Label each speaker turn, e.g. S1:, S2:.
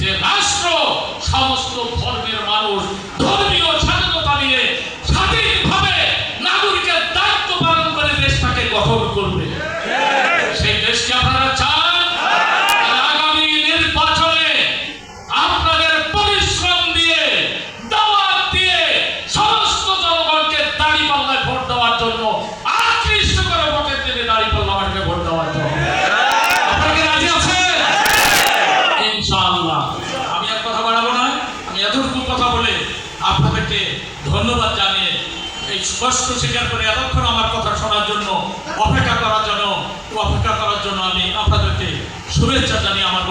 S1: যে রাষ্ট্র সমস্ত ধর্মের ধন্যবাদ জানিয়ে এই স্পষ্ট স্বীকার করে এতক্ষণ আমার কথা শোনার জন্য অপেক্ষা করার জন্য, অপেক্ষা করার জন্য আমি আপনাদেরকে শুভেচ্ছা জানিয়ে আমার